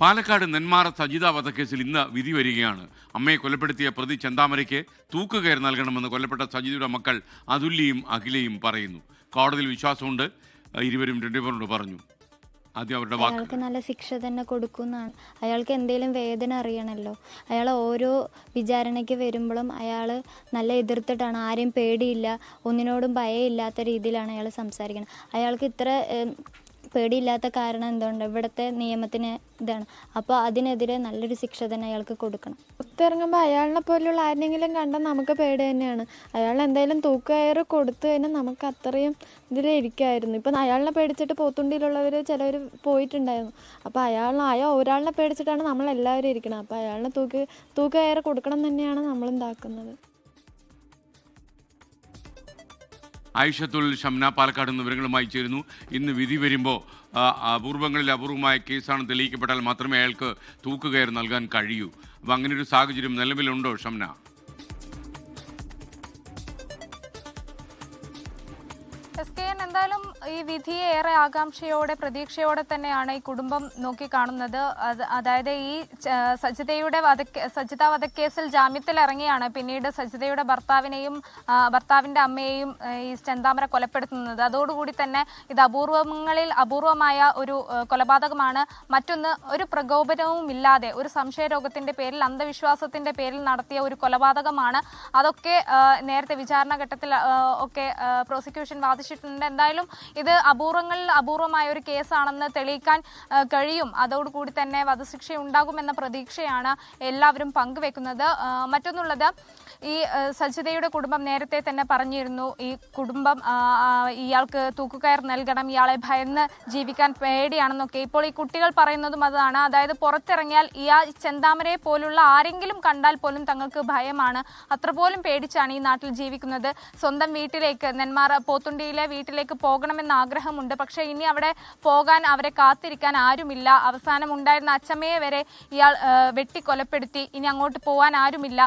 പാലക്കാട് നെന്മാറ സജിത വധക്കേസിൽ ഇന്ന് വിധി വരികയാണ്. അമ്മയെ കൊലപ്പെടുത്തിയ പ്രതി ചെന്താമരയ്ക്ക് തൂക്കുകയർ നൽകണമെന്ന് കൊല്ലപ്പെട്ട സജിതയുടെ മക്കൾ അതുല്യയും അഖിലയും പറയുന്നു. കോടതിയിൽ വിശ്വാസമുണ്ട്. ഇരുവരും രണ്ടുപേരോട് പറഞ്ഞു. ആദ്യം അവരുടെ വാക്ക്. അയാൾക്ക് നല്ല ശിക്ഷ തന്നെ കൊടുക്കുന്നതാണ് അയാൾക്ക് എന്തെങ്കിലും വേദന അറിയണമല്ലോ അയാൾ ഓരോ വിചാരണയ്ക്ക് വരുമ്പോഴും അയാൾ നല്ല എതിർത്തിട്ടാണ്. ആരെയും പേടിയില്ല. ഒന്നിനോടും ഭയമില്ലാത്ത രീതിയിലാണ് അയാൾ സംസാരിക്കുന്നത്. അയാൾക്ക് ഇത്ര പേടിയില്ലാത്ത കാരണം എന്തുകൊണ്ട്? ഇവിടുത്തെ നിയമത്തിന് ഇതാണ്. അപ്പോൾ അതിനെതിരെ നല്ലൊരു ശിക്ഷ തന്നെ അയാൾക്ക് കൊടുക്കണം. പുറത്തിറങ്ങുമ്പോൾ അയാളിനെ പോലുള്ള ആരെങ്കിലും കണ്ടാൽ നമുക്ക് പേടി തന്നെയാണ്. അയാൾ എന്തായാലും തൂക്കയർ കൊടുത്തു കഴിഞ്ഞാൽ നമുക്ക് അത്രയും ഇതിലിരിക്കുമായിരുന്നു ഇപ്പം അയാളിനെ പേടിച്ചിട്ട് പോത്തുണ്ടിയിലുള്ളവർ ചിലവർ പോയിട്ടുണ്ടായിരുന്നു. അപ്പോൾ അയാൾ അയാൾ ഒരാളിനെ പേടിച്ചിട്ടാണ് നമ്മളെല്ലാവരും ഇരിക്കുന്നത് അപ്പോൾ അയാളിനെ തൂക്ക് തൂക്കയർ കൊടുക്കണം തന്നെയാണ് നമ്മൾ ഉണ്ടാക്കുന്നത് ആയിഷത്തുൽ ഷംന പാലക്കാട് നിന്ന് വിവരങ്ങളുമായി ചേരുന്നു. ഇന്ന് വിധി വരുമ്പോൾ അപൂർവങ്ങളിൽ അപൂർവമായ കേസാണ് തെളിയിക്കപ്പെട്ടാൽ മാത്രമേ അയാൾക്ക് തൂക്കുകയർ നൽകാൻ കഴിയൂ. അപ്പം അങ്ങനെ ഒരു സാഹചര്യം നിലവിലുണ്ടോ ഷംന? എസ് കെ എന്തായാലും ഈ വിധിയെ ഏറെ ആകാംക്ഷയോടെ പ്രതീക്ഷയോടെ തന്നെയാണ് ഈ കുടുംബം നോക്കിക്കാണുന്നത്. അത് അതായത് ഈ സജിതയുടെ സജിത വധക്കേസിൽ ജാമ്യത്തിൽ ഇറങ്ങിയാണ് പിന്നീട് സജിതയുടെ ഭർത്താവിനെയും ഭർത്താവിന്റെ അമ്മയെയും ഈ ചെന്താമര കൊലപ്പെടുത്തുന്നത്. അതോടുകൂടി തന്നെ ഇത് അപൂർവങ്ങളിൽ അപൂർവമായ ഒരു കൊലപാതകമാണ്. മറ്റൊന്ന് ഒരു പ്രകോപനവും ഇല്ലാതെ ഒരു സംശയരോഗത്തിന്റെ പേരിൽ അന്ധവിശ്വാസത്തിന്റെ പേരിൽ നടത്തിയ ഒരു കൊലപാതകമാണ്. അതൊക്കെ നേരത്തെ വിചാരണ ഘട്ടത്തിൽ ഒക്കെ പ്രോസിക്യൂഷൻ വാദിച്ചിട്ടുണ്ട്. എന്തായാലും ഇത് അപൂർവങ്ങളിൽ അപൂർവമായ ഒരു കേസാണെന്ന് തെളിയിക്കാൻ കഴിയും. അതോടുകൂടി തന്നെ വധശിക്ഷ ഉണ്ടാകുമെന്ന പ്രതീക്ഷയാണ് എല്ലാവരും പങ്കുവെക്കുന്നത്. മറ്റൊന്നുള്ളത് ഈ സജിതയുടെ കുടുംബം നേരത്തെ തന്നെ പറഞ്ഞിരുന്നു ഈ കുടുംബം ഇയാൾക്ക് തൂക്കുകയർ നൽകണം ഇയാളെ ഭയന്ന് ജീവിക്കാൻ പേടിയാണെന്നൊക്കെ. ഇപ്പോൾ ഈ കുട്ടികൾ പറയുന്നതും അതാണ്. അതായത് പുറത്തിറങ്ങിയാൽ ഇയാൾ ചെന്താമരയെ പോലുള്ള ആരെങ്കിലും കണ്ടാൽ പോലും തങ്ങൾക്ക് ഭയമാണ്. അത്ര പോലും പേടിച്ചാണ് ഈ നാട്ടിൽ ജീവിക്കുന്നത്. സ്വന്തം വീട്ടിലേക്ക് നെന്മാറ പോത്തുണ്ടിയിലെ വീട്ടിലേക്ക് പോകണമെന്ന് ആഗ്രഹമുണ്ട്. പക്ഷേ ഇനി അവിടെ പോകാൻ അവരെ കാത്തിരിക്കാൻ ആരുമില്ല. അവസാനം ഉണ്ടായിരുന്ന അച്ചമ്മയെ വരെ ഇയാൾ വെട്ടിക്കൊലപ്പെടുത്തി. ഇനി അങ്ങോട്ട് പോകാൻ ആരുമില്ല.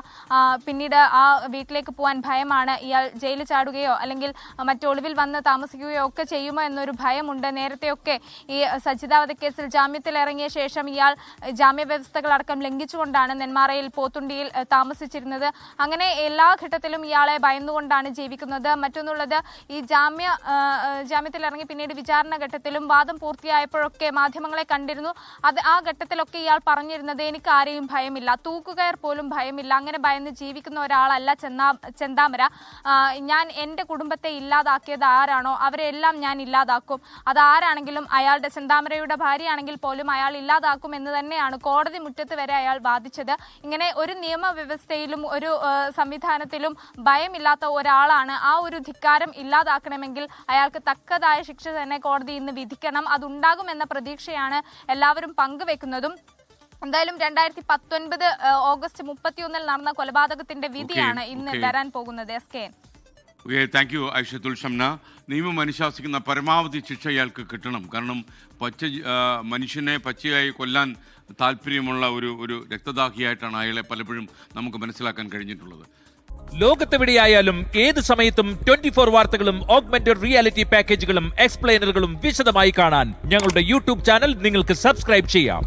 പിന്നീട് ആ വീട്ടിലേക്ക് പോകാൻ ഭയമാണ്. ഇയാൾ ജയിലിൽ ചാടുകയോ അല്ലെങ്കിൽ മറ്റു ഒളിവിൽ വന്ന് താമസിക്കുകയോ ഒക്കെ ചെയ്യുമോ എന്നൊരു ഭയമുണ്ട്. നേരത്തെയൊക്കെ ഈ സജിത കേസിൽ ജാമ്യത്തിൽ ഇറങ്ങിയ ശേഷം ഇയാൾ ജാമ്യ വ്യവസ്ഥകളടക്കം ലംഘിച്ചുകൊണ്ടാണ് നെന്മാറയിൽ പോത്തുണ്ടിയിൽ താമസിച്ചിരുന്നത്. അങ്ങനെ എല്ലാ ഘട്ടത്തിലും ഇയാളെ ഭയന്നുകൊണ്ടാണ് ജീവിക്കുന്നത്. മറ്റൊന്നുള്ളത് ഈ ജാമ്യ ജാമ്യത്തിൽ ഇറങ്ങി പിന്നീട് വിചാരണ ഘട്ടത്തിലും വാദം പൂർത്തിയായപ്പോഴൊക്കെ മാധ്യമങ്ങളെ കണ്ടിരുന്നു. അത് ആ ഘട്ടത്തിലൊക്കെ ഇയാൾ പറഞ്ഞിരുന്നത് എനിക്ക് ആരെയും ഭയമില്ല. തൂക്കുകയർ പോലും ഭയമില്ല. അങ്ങനെ ഭയന്ന് ജീവിക്കുന്ന ഒരാളല്ല ചെന്നാ ചെന്താമര. ഞാൻ എന്റെ കുടുംബത്തെ ഇല്ലാതാക്കിയത് ആരാണോ? അവരെല്ലാം ഞാൻ ഇല്ലാതാക്കും. അതാരാണെങ്കിലും അയാളുടെ ചെന്താമരയുടെ ഭാര്യയാണെങ്കിൽ പോലും അയാൾ ഇല്ലാതാക്കും എന്ന് തന്നെയാണ് കോടതി മുറ്റത്ത് വരെ അയാൾ വാദിച്ചത്. ഇങ്ങനെ ഒരു നിയമവ്യവസ്ഥയിലും ഒരു സംവിധാനത്തിലും ഭയമില്ലാത്ത ഒരാളാണ്. ആ ഒരു ധിക്കാരം ഇല്ലാതാക്കണമെങ്കിൽ അയാൾക്ക് തക്കതായ ശിക്ഷ തന്നെ കോടതി ഇന്ന് വിധിക്കണം. അതുണ്ടാകുമെന്ന പ്രതീക്ഷയാണ് എല്ലാവരും പങ്കുവെക്കുന്നതും. എന്തായാലും രണ്ടായിരത്തി പത്തൊൻപത് ഓഗസ്റ്റ് മുപ്പത്തിയൊന്നിൽ നടന്ന കൊലപാതകത്തിന്റെ വിധിയാണ് ഇന്ന് okay. വരാൻ പോകുന്നത് S K okay thank you Aishathul Shamna നിയമം അനുശാസിക്കുന്ന പരമാവധി ശിക്ഷ ഇയാൾക്ക് കിട്ടണം. കാരണം പച്ച മനുഷ്യനെ പച്ചയായി കൊല്ലാൻ താല്പര്യമുള്ള ഒരു ഒരു രക്തദാഹിയായിട്ടാണ് അയാളെ പലപ്പോഴും നമുക്ക് മനസ്സിലാക്കാൻ കഴിഞ്ഞിട്ടുള്ളത്. ലോകത്തെവിടെയായാലും ഏത് സമയത്തും ട്വന്റി ഫോർ വാർത്തകളും ഓഗ്മെന്റഡ് റിയാലിറ്റി പാക്കേജുകളും എക്സ്പ്ലെയിനറുകളും വിശദമായി കാണാൻ ഞങ്ങളുടെ യൂട്യൂബ് ചാനൽ നിങ്ങൾക്ക് സബ്സ്ക്രൈബ് ചെയ്യാം.